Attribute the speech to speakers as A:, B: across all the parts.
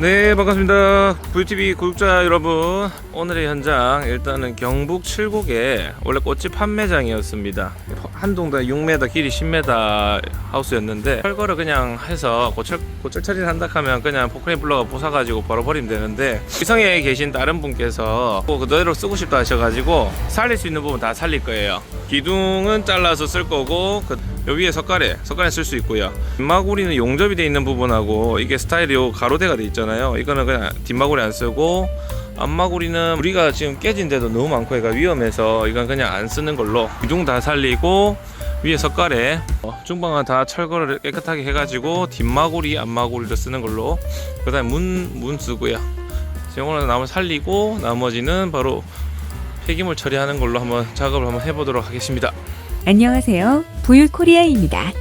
A: 네 반갑습니다. VTV 구독자 여러분. 오늘의 현장 일단은 경북 칠곡에 원래 꽃집 판매장이었습니다. 한 동당 6m 길이 10m 하우스였는데 철거를 그냥 해서 고철, 고철 처리를 한다 하면 그냥 포크레인 불러가 부사가지고 바로 버리면 되는데 위성에 계신 다른 분께서 뭐 그대로 쓰고 싶다 하셔가지고 살릴 수 있는 부분 다 살릴 거예요 기둥은 잘라서 쓸 거고 그요 위에 석가래, 석가래 쓸 수 있고요. 뒷마구리는 용접이 돼 있는 부분하고 이게 스타일이 요 가로대가 돼 있잖아요. 이거는 그냥 뒷마구리 안 쓰고 앞마구리는 우리가 지금 깨진 데도 너무 많고 얘가 위험해서 이건 그냥 안 쓰는 걸로 기둥 다 살리고 위에 석가래 어, 중방은 다 철거를 깨끗하게 해가지고 뒷마구리 앞마구리를 쓰는 걸로 그 다음에 문, 문 쓰고요 지금 오늘 나무 살리고 나머지는 바로 폐기물 처리하는 걸로 한번 작업을 한번 해보도록 하겠습니다
B: 안녕하세요. 부유코리아입니다.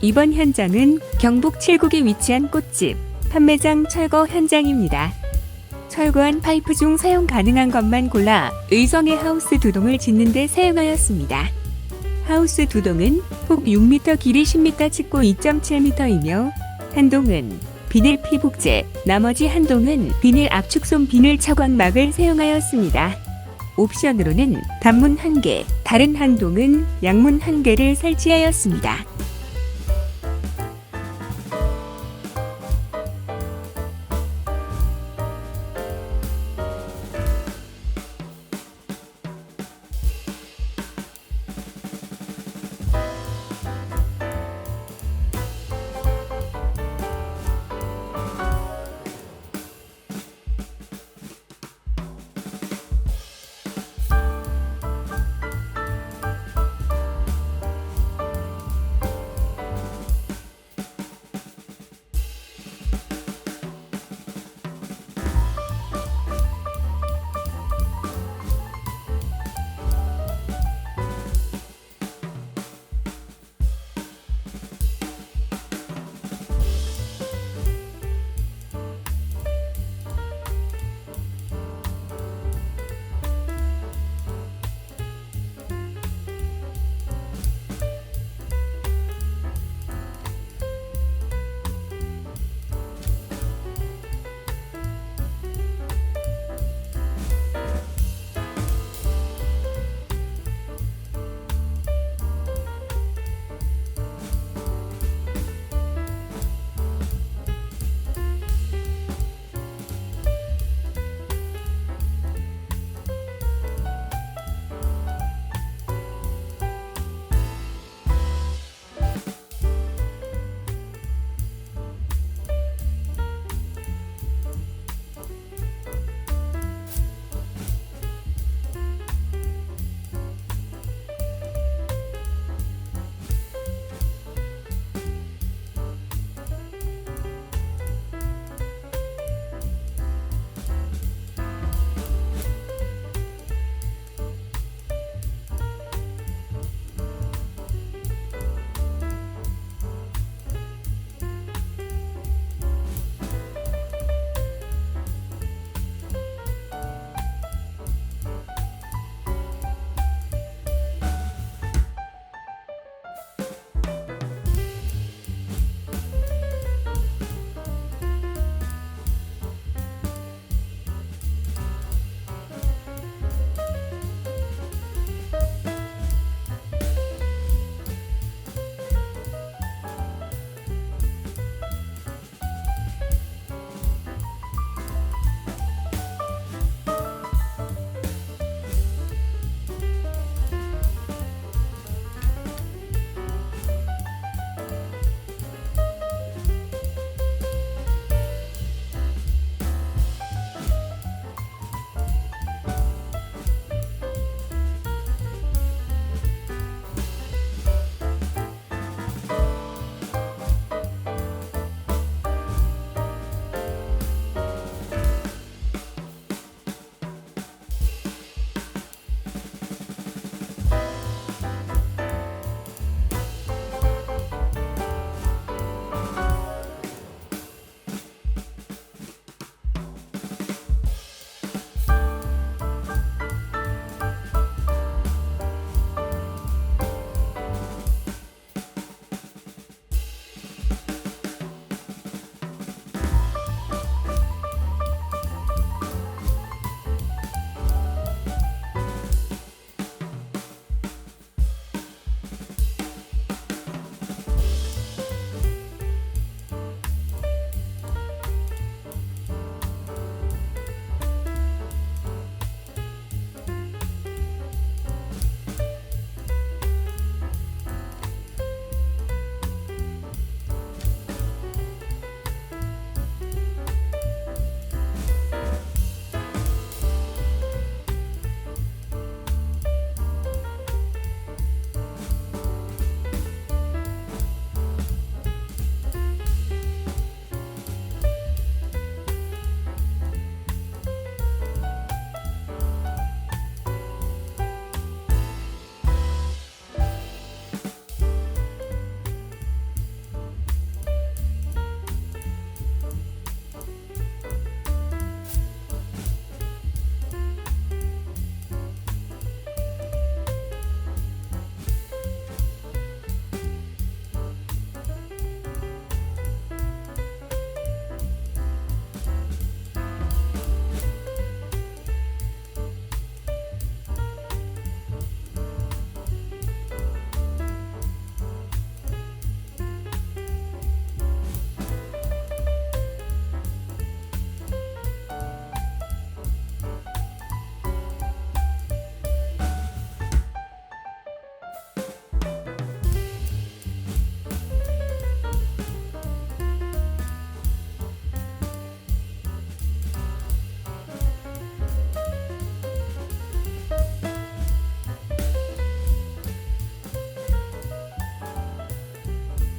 B: 이번 현장은 경북 칠곡에 위치한 꽃집 판매장 철거 현장입니다. 철거한 파이프 중 사용 가능한 것만 골라 의성의 하우스 두 동을 짓는 데 사용하였습니다. 하우스 두 동은 폭 6m 길이 10m 칩고 2.7m이며 한 동은 비닐 피복제, 나머지 한 동은 비닐 압축솜 비닐 차광막을 사용하였습니다. 옵션으로는 단문 1개, 다른 한 동은 양문 1개를 설치하였습니다.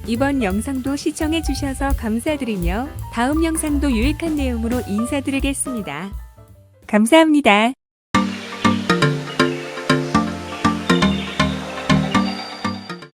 B: 이번 영상도 시청해 주셔서 감사드리며 다음 영상도 유익한 내용으로 인사드리겠습니다. 감사합니다.